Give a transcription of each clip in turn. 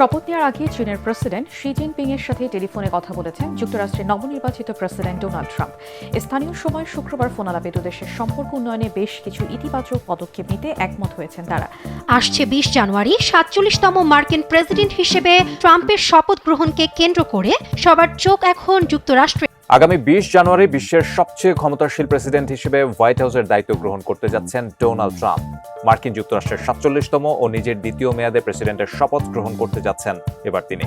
শপথ নেওয়ার আগে চীনের প্রেসিডেন্ট শি জিনপিং এর সাথে টেলিফোনে কথা বলেছেন যুক্তরাষ্ট্রের নবনির্বাচিত প্রেসিডেন্ট ডোনাল্ড ট্রাম্প। স্থানীয় সময় শুক্রবার ফোনালাপে দুদেশের সম্পর্ক উন্নয়নে বেশ কিছু ইতিবাচক পদক্ষেপ নিতে একমত হয়েছেন তারা। আসছে বিশ জানুয়ারি, সাতচল্লিশতম মার্কিন প্রেসিডেন্ট হিসেবে ট্রাম্পের শপথ গ্রহণকে কেন্দ্র করে সবার চোখ এখন যুক্তরাষ্ট্রে। আগামী বিশ জানুয়ারি বিশ্বের সবচেয়ে ক্ষমতাশীল প্রেসিডেন্ট হিসেবে হোয়াইট হাউসের দায়িত্ব গ্রহণ করতে যাচ্ছেন ডোনাল্ড ট্রাম্প। মার্কিন যুক্তরাষ্ট্রের সাতচল্লিশতম ও নিজের দ্বিতীয় মেয়াদে প্রেসিডেন্টের শপথ গ্রহণ করতে যাচ্ছেন এবার তিনি।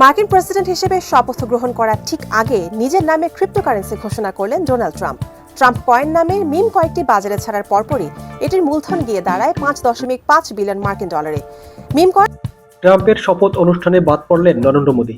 মার্কিন প্রেসিডেন্ট হিসেবে শপথ গ্রহণ করার ঠিক আগে নিজের নামে ক্রিপ্টোকারেন্সি ঘোষণা করলেন ডোনাল্ড ট্রাম্প। ট্রাম্প কয়েন নামে মিম কয়েকটি বাজারে ছাড়ার পরপরই এটির মূলধন গিয়ে দাঁড়ায় পাঁচ দশমিক পাঁচ বিলিয়ন মার্কিন ডলারে। মিম কয়েন ট্রাম্পের শপথ অনুষ্ঠানে বাদ পড়লেন নরেন্দ্র মোদী।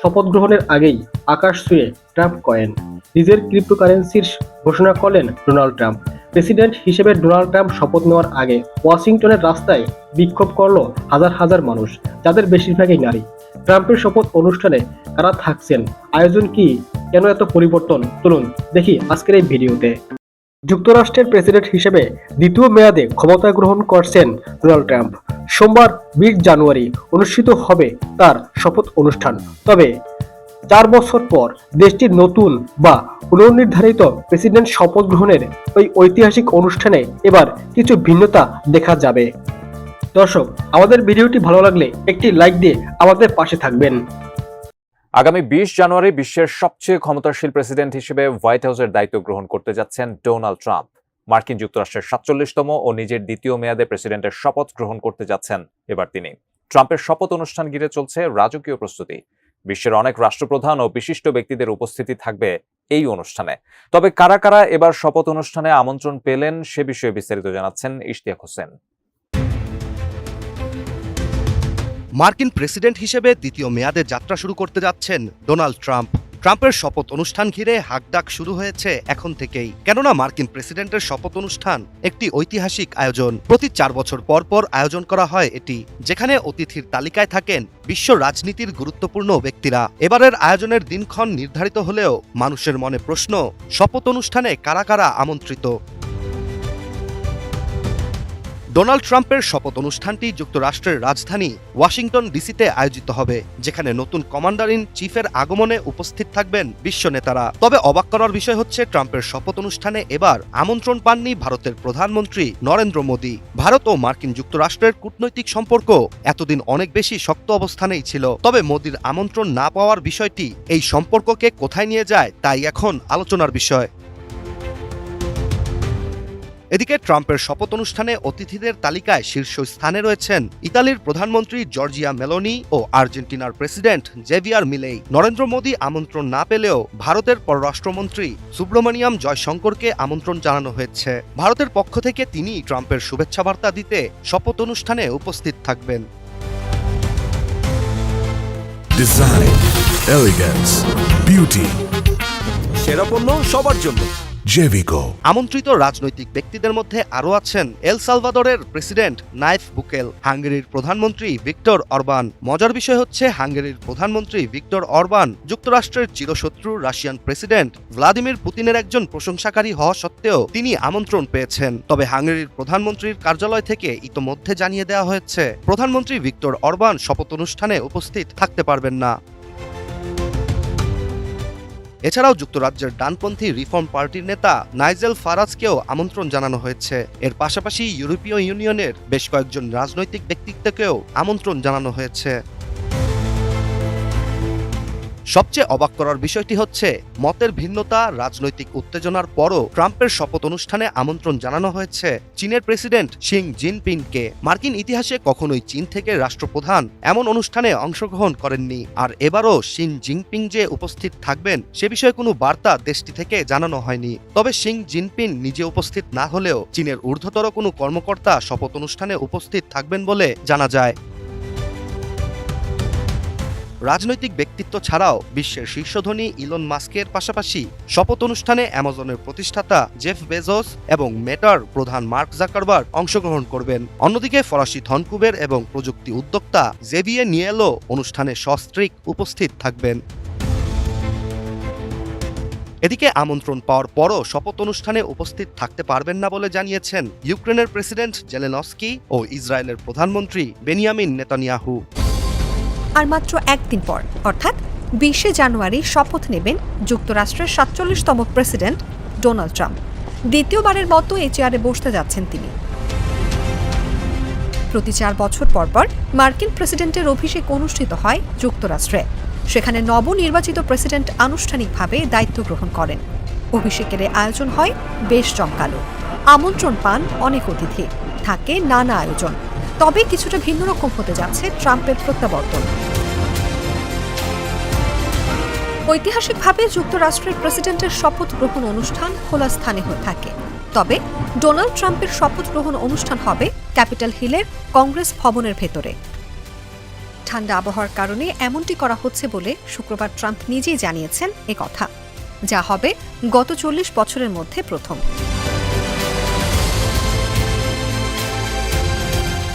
শপথ গ্রহণের আগেই আকাশ ছুঁয়ে ট্রাম্প কয়েন নিজের ক্রিপ্টোকারেন্সির ঘোষণা করলেন ডোনাল্ড ট্রাম্প। প্রেসিডেন্ট হিসেবে ডোনাল্ড ট্রাম্প শপথ নেওয়ার আগে ওয়াশিংটনের রাস্তায় বিক্ষোভ করল হাজার হাজার মানুষ, যাদের বেশিরভাগই নারী। ট্রাম্পের শপথ অনুষ্ঠানে কারা থাকছেন? আয়োজন কি? কেন এত পরিবর্তন? চলুন দেখি আজকের এই ভিডিওতে। যুক্তরাষ্ট্রের প্রেসিডেন্ট হিসেবে দ্বিতীয় মেয়াদে ক্ষমতা গ্রহণ করছেন ডোনাল্ড ট্রাম্প। সোমবার বিশ জানুয়ারি অনুষ্ঠিত হবে তার শপথ অনুষ্ঠান। তবে চার বছর পর দেশটির নতুন বা পুনর্নির্ধারিত প্রেসিডেন্ট শপথ গ্রহণের ওই ঐতিহাসিক অনুষ্ঠানে এবার কিছু ভিন্নতা দেখা যাবে। দর্শক, আমাদের ভিডিওটি ভালো লাগলে একটি লাইক দিয়ে আমাদের পাশে থাকবেন। আগামী বিশ জানুয়ারি বিশ্বের সবচেয়ে ক্ষমতাশীল প্রেসিডেন্ট হিসেবে হোয়াইট হাউসের দায়িত্ব গ্রহণ করতে যাচ্ছেন ডোনাল্ড ট্রাম্প। মার্কিন যুক্তরাষ্ট্রের সাতচল্লিশতম ও নিজের দ্বিতীয় মেয়াদে প্রেসিডেন্টের শপথ গ্রহণ করতে যাচ্ছেন এবার তিনি। ট্রাম্পের শপথ অনুষ্ঠান ঘিরে চলছে রাজকীয় প্রস্তুতি। বিশ্বের অনেক রাষ্ট্রপ্রধান ও বিশিষ্ট ব্যক্তিদের উপস্থিতি থাকবে এই অনুষ্ঠানে। তবে কারা কারা এবার শপথ অনুষ্ঠানে আমন্ত্রণ পেলেন সে বিষয়ে বিস্তারিত জানাচ্ছেন ইশতিয়াক হোসেন। মার্কিন প্রেসিডেন্ট হিসেবে দ্বিতীয় মেয়াদে যাত্রা শুরু করতে যাচ্ছেন ডোনাল্ড ট্রাম্প। ট্রাম্পের শপথ অনুষ্ঠান ঘিরে হাকডাক শুরু হয়েছে এখন থেকেই। কেননা মার্কিন প্রেসিডেন্টের শপথ অনুষ্ঠান একটি ঐতিহাসিক আয়োজন। প্রতি চার বছর পর পর আয়োজন করা হয় এটি, যেখানে অতিথির তালিকায় থাকেন বিশ্ব রাজনীতির গুরুত্বপূর্ণ ব্যক্তিরা। এবারের আয়োজনের দিনক্ষণ নির্ধারিত হলেও মানুষের মনে প্রশ্ন, শপথ অনুষ্ঠানে কারা কারা আমন্ত্রিত? ডোনাল্ড ট্রাম্পের শপথ অনুষ্ঠানটি যুক্তরাষ্ট্রের রাজধানী ওয়াশিংটন ডিসিতে আয়োজিত হবে, যেখানে নতুন কমান্ডার ইন চিফের আগমনে উপস্থিত থাকবেন বিশ্ব নেতারা। তবে অবাক করার বিষয় হচ্ছে, ট্রাম্পের শপথ অনুষ্ঠানে এবার আমন্ত্রণ পাননি ভারতের প্রধানমন্ত্রী নরেন্দ্র মোদী। ভারত ও মার্কিন যুক্তরাষ্ট্রের কূটনৈতিক সম্পর্ক এতদিন অনেক বেশি শক্ত অবস্থানেই ছিল। তবে মোদীর আমন্ত্রণ না পাওয়ার বিষয়টি এই সম্পর্ককে কোথায় নিয়ে যায়, তাই এখন আলোচনার বিষয়। এদিকে ট্রাম্পের শপথ অনুষ্ঠানে অতিথিদের তালিকায় শীর্ষ স্থানে রয়েছেন ইতালির প্রধানমন্ত্রী জর্জিয়া মেলোনি ও আর্জেন্টিনার প্রেসিডেন্ট জেভিয়ার মিলেই। নরেন্দ্র মোদী আমন্ত্রণ না পেলেও ভারতের পররাষ্ট্রমন্ত্রী সুব্রমণিয়াম জয়শঙ্করকে আমন্ত্রণ জানানো হয়েছে। ভারতের পক্ষ থেকে তিনি ট্রাম্পের শুভেচ্ছা বার্তা দিতে শপথ অনুষ্ঠানে উপস্থিত থাকবেন. সেরা পণ্য সবার জন্য। Jevico. আমন্ত্রিত রাজনৈতিক ব্যক্তিদের মধ্যে আরও আছেন এল সালভাদরের প্রেসিডেন্ট নাইফ বুকেল। হাঙ্গেরির প্রধানমন্ত্রী ভিক্টর অরবান। মজার বিষয় হচ্ছে হাঙ্গেরির প্রধানমন্ত্রী ভিক্টর অরবান যুক্তরাষ্ট্রের চিরশত্রু রাশিয়ান প্রেসিডেন্ট ভ্লাদিমির পুতিনের একজন প্রশংসাকারী হওয়া সত্ত্বেও তিনি আমন্ত্রণ পেয়েছেন। তবে হাঙ্গেরির প্রধানমন্ত্রীর কার্যালয় থেকে ইতোমধ্যে জানিয়ে দেওয়া হয়েছে, প্রধানমন্ত্রী ভিক্টর অরবান শপথ অনুষ্ঠানে উপস্থিত থাকতে পারবেন না। এছাড়াও যুক্তরাজ্যের ডানপন্থী রিফর্ম পার্টির নেতা নাইজেল ফারাজকেও আমন্ত্রণ জানানো হয়েছে। এর পাশাপাশি ইউরোপীয় ইউনিয়নের বেশ কয়েকজন রাজনৈতিক ব্যক্তিত্বকেও আমন্ত্রণ জানানো হয়েছে। সবচেয়ে অবাক করার বিষয়টি হচ্ছে, মতের ভিন্নতা, রাজনৈতিক উত্তেজনার পরও ট্রাম্পের শপথ অনুষ্ঠানে আমন্ত্রণ জানানো হয়েছে। চীনের প্রেসিডেন্ট শিং জিনপিংকে মার্কিন ইতিহাসে কখনোই চীন থেকে রাষ্ট্রপ্রধান এমন অনুষ্ঠানে অংশগ্রহণ করেননি। আর এবারও শিং জিনপিং যে উপস্থিত থাকবেন, সে বিষয়ে কোনো বার্তা দেশটি থেকে জানানো হয়নি। তবে শিং জিনপিং নিজে উপস্থিত না হলেও চীনের ঊর্ধ্বতর কোনো কর্মকর্তা শপথ অনুষ্ঠানে উপস্থিত থাকবেন বলে জানা যায়। রাজনৈতিক ব্যক্তিত্ব ছাড়াও বিশ্বের শীর্ষধনী ইলন মাস্কের পাশাপাশি শপথ অনুষ্ঠানে অ্যামাজনের প্রতিষ্ঠাতা জেফ বেজোস এবং মেটার প্রধান মার্ক জাকারবার অংশগ্রহণ করবেন। অন্যদিকে ফরাসি ধনকুবের এবং প্রযুক্তি উদ্যোক্তা জেভিয়ে নিয়েলো অনুষ্ঠানে সস্ত্রিক উপস্থিত থাকবেন। এদিকে আমন্ত্রণ পাওয়ার পরও শপথ অনুষ্ঠানে উপস্থিত থাকতে পারবেন না বলে জানিয়েছেন ইউক্রেনের প্রেসিডেন্ট জেলেনস্কি ও ইসরায়েলের প্রধানমন্ত্রী বেনিয়ামিন নেতানিয়াহু। আর মাত্র একদিন পর, অর্থাৎ বিশে জানুয়ারি শপথ নেবেন যুক্তরাষ্ট্রের সাতচল্লিশতম প্রেসিডেন্ট ডোনাল্ড ট্রাম্প। দ্বিতীয়বারের মতো এই চেয়ারে বসতে যাচ্ছেন তিনি। প্রতি চার বছর পর পর মার্কিন প্রেসিডেন্টের অভিষেক অনুষ্ঠিত হয় যুক্তরাষ্ট্রে। সেখানে নবনির্বাচিত প্রেসিডেন্ট আনুষ্ঠানিকভাবে দায়িত্ব গ্রহণ করেন। অভিষেকের আয়োজন হয় বেশ জমকালো। আমন্ত্রণ পান অনেক অতিথি। থাকে নানা আয়োজন। তবে কিছুটা ভিন্ন রকম হতে যাচ্ছে ট্রাম্পের প্রত্যাবর্তন। ঐতিহাসিকভাবে যুক্তরাষ্ট্রের প্রেসিডেন্টের শপথ গ্রহণ অনুষ্ঠান খোলা স্থানে হয়ে থাকে। তবে ডোনাল্ড ট্রাম্পের শপথ গ্রহণ অনুষ্ঠান হবে ক্যাপিটাল হিলের কংগ্রেস ভবনের ভেতরে। ঠান্ডা আবহাওয়ার কারণে এমনটি করা হচ্ছে বলে শুক্রবার ট্রাম্প নিজেই জানিয়েছেন এ কথা। যা হবে গত চল্লিশ বছরের মধ্যে প্রথম।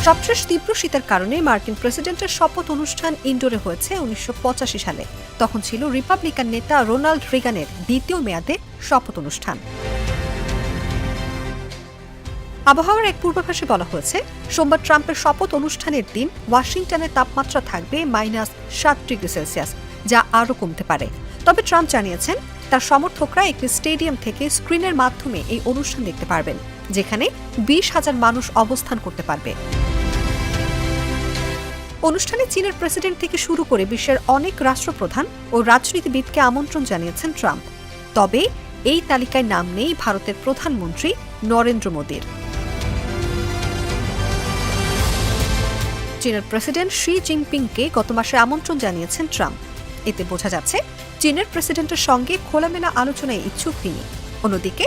সবশেষ তীব্র শীতের কারণে মার্কিন প্রেসিডেন্টের শপথ অনুষ্ঠান ইন্ডোরে হয়েছে উনিশশো পঁচাশি সালে। তখন ছিল রিপাবলিকান নেতা রোনাল্ড রিগানের দ্বিতীয় মেয়াদে শপথ অনুষ্ঠান। আবহাওয়ার এক পূর্বাভাসে বলা হয়েছে, সোমবার ট্রাম্পের শপথ অনুষ্ঠানের দিন ওয়াশিংটনের তাপমাত্রা থাকবে মাইনাস সাত ডিগ্রি সেলসিয়াস, যা আরও কমতে পারে। তবে ট্রাম্প জানিয়েছেন, তার সমর্থকরা একটি স্টেডিয়াম থেকে স্ক্রিনের মাধ্যমে এই অনুষ্ঠান দেখতে পারবেন, যেখানে বিশ হাজার মানুষ অবস্থান করতে পারবে। অনুষ্ঠানে চীনের প্রেসিডেন্ট থেকে শুরু করে বিশ্বের অনেক রাষ্ট্রপ্রধান ও রাজনীতিবিদকে আমন্ত্রণ জানিয়েছেন ট্রাম্প। তবে এই তালিকায় নাম নেই ভারতের প্রধানমন্ত্রী নরেন্দ্র মোদীর। চীনের প্রেসিডেন্ট শি জিনপিংকে গত মাসে আমন্ত্রণ জানিয়েছেন ট্রাম্প। এতে বোঝা যাচ্ছে, চীনের প্রেসিডেন্টের সঙ্গে খোলামেলা আলোচনায় ইচ্ছুক তিনি। অন্যদিকে,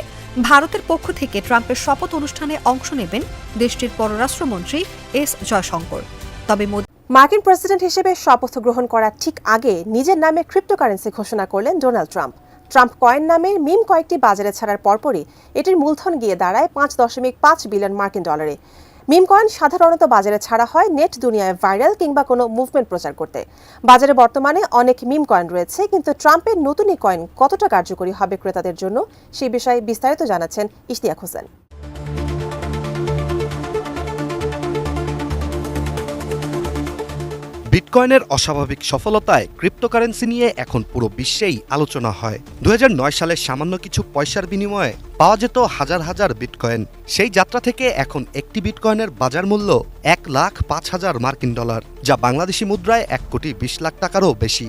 ভারতের পক্ষ থেকে ট্রাম্পের শপথ অনুষ্ঠানে অংশ নেবেন দেশটির পররাষ্ট্রমন্ত্রী এস জয়শঙ্কর। তবে মার্কিন প্রেসিডেন্ট হিসেবে শপথ গ্রহণ করার ঠিক আগে নিজের নামে ক্রিপ্টোকারেন্সি ঘোষণা করলেন ডোনাল্ড ট্রাম্প। ট্রাম্প কয়েন নামের মিম কয়েকটি বাজারে ছাড়ার পরপরই এটির মূলধন গিয়ে দাঁড়ায় পাঁচ দশমিক পাঁচ বিলিয়ন মার্কিন ডলারে। মিম কয়েন সাধারণত বাজারে ছাড়া হয় নেট দুনিয়ায় ভাইরাল কিংবা কোনো মুভমেন্ট প্রচার করতে। বাজারে বর্তমানে অনেক মিম কয়েন রয়েছে, কিন্তু ট্রাম্পের নতুন এই কয়েন কতটা কার্যকরী হবে ক্রেতাদের জন্য সেই বিষয়ে বিস্তারিত জানাচ্ছেন ইশতিয়াক হোসেন। বিটকয়েনের অস্বাভাবিক সফলতায় ক্রিপ্টোকারেন্সি নিয়ে এখন পুরো বিশ্বেই আলোচনা হয়। দু হাজার নয় সালে সামান্য কিছু পয়সার বিনিময়ে পাওয়া যেত হাজার হাজার বিটকয়েন। সেই যাত্রা থেকে এখন একটি বিটকয়েনের বাজার মূল্য এক লাখ পাঁচ হাজার মার্কিন ডলার, যা বাংলাদেশি মুদ্রায় এক কোটি বিশ লাখ টাকারও বেশি।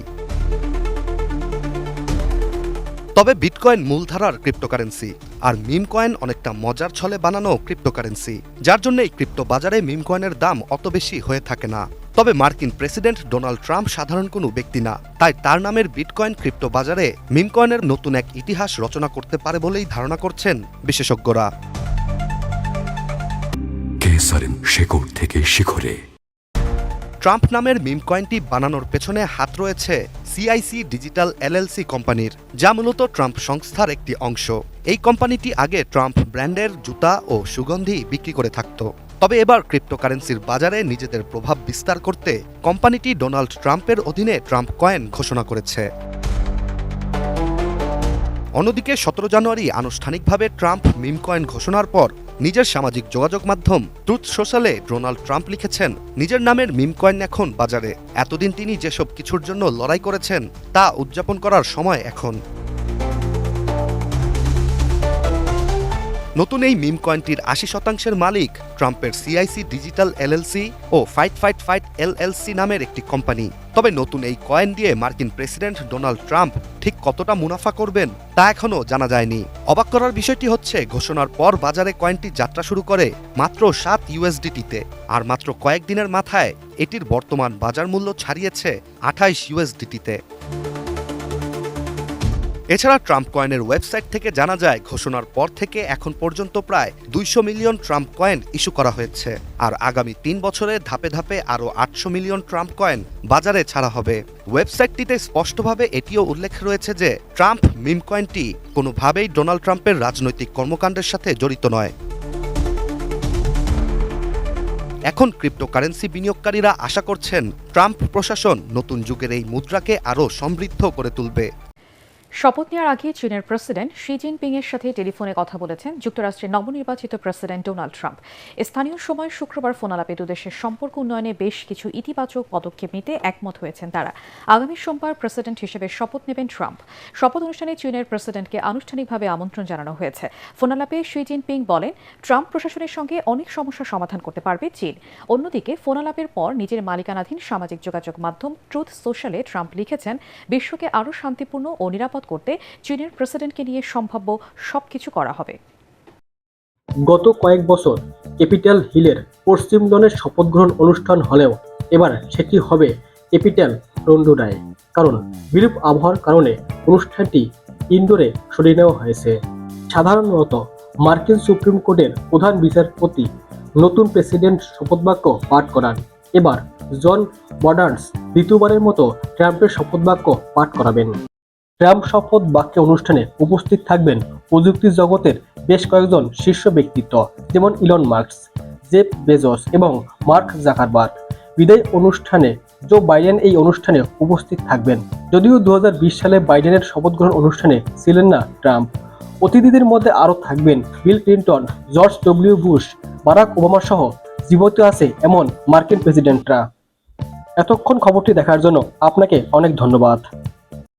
তবে বিটকয়েন মূলধারার ক্রিপ্টোকারেন্সি আর মিম কয়েন অনেকটা মজার ছলে বানানো ক্রিপ্টোকারেন্সি, যার জন্য এই ক্রিপ্টো বাজারে মিম কয়েনের দাম অত বেশি হয়ে থাকে না। তবে মার্কিন প্রেসিডেন্ট ডোনাল্ড ট্রাম্প সাধারণ কোনো ব্যক্তি না। তাই তার নামের বিটকয়েন ক্রিপ্টো বাজারে মিম কয়েনের নতুন এক ইতিহাস রচনা করতে পারে বলেই ধারণা করছেন বিশেষজ্ঞরা। কেসারিন শেকড় থেকে শিখরে। ট্রাম্প নামের মিম কয়েনটি বানানোর পেছনে হাত রয়েছে সিআইসি ডিজিটাল এলএলসি কোম্পানির যা মূলত ট্রাম্প সংস্থার একটি অংশ। এই কোম্পানিটি আগে ট্রাম্প ব্র্যান্ডের জুতা ও সুগন্ধি বিক্রি করে থাকত। তবে এবার ক্রিপ্টোকারেন্সির বাজারে নিজেদের প্রভাব বিস্তার করতে কোম্পানিটি ডোনাল্ড ট্রাম্পের অধীনে ট্রাম্প কয়েন ঘোষণা করেছে। অন্যদিকে সতেরো জানুয়ারি আনুষ্ঠানিকভাবে ট্রাম্প মিম কয়েন ঘোষণার পর নিজের সামাজিক যোগাযোগ মাধ্যম ট্রুথ সোশ্যালে ডোনাল্ড ট্রাম্প লিখেছেন, নিজের নামের মিম কয়েন এখন বাজারে। এতদিন তিনি যেসব কিছুর জন্য লড়াই করেছেন, তা উদযাপন করার সময় এখন। নতুন এই মিম কয়েনটির আশি শতাংশের মালিক ট্রাম্পের সিআইসি ডিজিটাল এলএলসি ও ফাইট ফাইট ফাইট এলএলসি নামের একটি কোম্পানি। তবে নতুন এই কয়েন দিয়ে মার্কিন প্রেসিডেন্ট ডোনাল্ড ট্রাম্প ঠিক কতটা মুনাফা করবেন তা এখনও জানা যায়নি। অবাক করার বিষয়টি হচ্ছে, ঘোষণার পর বাজারে কয়েনটি যাত্রা শুরু করে মাত্র সাত ইউএসডিটিতে আর মাত্র কয়েকদিনের মাথায় এটির বর্তমান বাজার মূল্য ছাড়িয়েছে আঠাইশ ইউএসডিটিতে এছাড়া ট্রাম্প কয়েনের ওয়েবসাইট থেকে জানা যায়, ঘোষণার পর থেকে এখন পর্যন্ত প্রায় দুইশো মিলিয়ন ট্রাম্প কয়েন ইস্যু করা হয়েছে। আর আগামী তিন বছরে ধাপে ধাপে আরও আটশো মিলিয়ন ট্রাম্প কয়েন বাজারে ছাড়া হবে। ওয়েবসাইটটিতে স্পষ্টভাবে এটিও উল্লেখ রয়েছে যে, ট্রাম্প মিম কয়েনটি কোনোভাবেই ডোনাল্ড ট্রাম্পের রাজনৈতিক কর্মকাণ্ডের সাথে জড়িত নয়। এখন ক্রিপ্টোকারেন্সি বিনিয়োগকারীরা আশা করছেন, ট্রাম্প প্রশাসন নতুন যুগের এই মুদ্রাকে আরও সমৃদ্ধ করে তুলবে। শপথ নেওয়ার আগে চীনের প্রেসিডেন্ট শি জিনপিং এর সাথে টেলিফোনে কথা বলেছেন যুক্তরাষ্ট্রের নবনির্বাচিত প্রেসিডেন্ট ডোনাল্ড ট্রাম্প। স্থানীয় সময় শুক্রবার ফোনালাপে দুদেশের সম্পর্ক উন্নয়নে বেশ কিছু ইতিবাচক পদক্ষেপ নিতে একমত হয়েছেন তারা। আগামী সোমবার প্রেসিডেন্ট হিসেবে শপথ নেবেন ট্রাম্প। শপথ অনুষ্ঠানে চীনের প্রেসিডেন্টকে আনুষ্ঠানিকভাবে আমন্ত্রণ জানানো হয়েছে। ফোনালাপে শি জিনপিং বলেন, ট্রাম্প প্রশাসনের সঙ্গে অনেক সমস্যার সমাধান করতে পারবে চীন। অন্যদিকে ফোনালাপের পর নিজের মালিকানাধীন সামাজিক যোগাযোগ মাধ্যম ট্রুথ সোশ্যালে ট্রাম্প লিখেছেন, বিশ্বকে আরও শান্তিপূর্ণ ও নিরাপদ করতে চীনের প্রেসিডেন্টকে নিয়ে সম্ভাব্য সবকিছু করা হবে। গত কয়েক বছর ক্যাপিটাল হিলের পশ্চিম লনের শপথ গ্রহণ অনুষ্ঠান হলেও এবার সেটি হবে ক্যাপিটাল রন্ডোডায়, কারণ বিরূপ আবহাওয়ার কারণে অনুষ্ঠানটি ইনডোরে সরিয়ে নেওয়া হয়েছে। সাধারণত মার্কিন সুপ্রিম কোর্টের প্রধান বিচারপতি নতুন প্রেসিডেন্ট শপথবাক্য পাঠ করান। এবার জন বর্ডার্স দ্বিতীয়বারের মতো ট্রাম্পের শপথবাক্য পাঠ করাবেন। ট্রাম্প শপথ বাক্য অনুষ্ঠানে উপস্থিত থাকবেন প্রযুক্তি জগতের বেশ কয়েকজন শীর্ষ ব্যক্তিত্ব, যেমন ইলন মার্কস, জেফ বেজস এবং মার্ক জাকারবার্গ। বিদায় অনুষ্ঠানে জো বাইডেন এই অনুষ্ঠানে উপস্থিত থাকবেন। যদিও দু হাজার বিশ সালে বাইডেনের শপথ গ্রহণ অনুষ্ঠানে ছিলেন না ট্রাম্প, অতিথিদের মধ্যে আরও থাকবেন Bill Clinton, George W Bush, Barack Obama সহ জীবিত আছে এমন মার্কিন প্রেসিডেন্টরা। এতক্ষণ খবরটি দেখার জন্য আপনাকে অনেক ধন্যবাদ।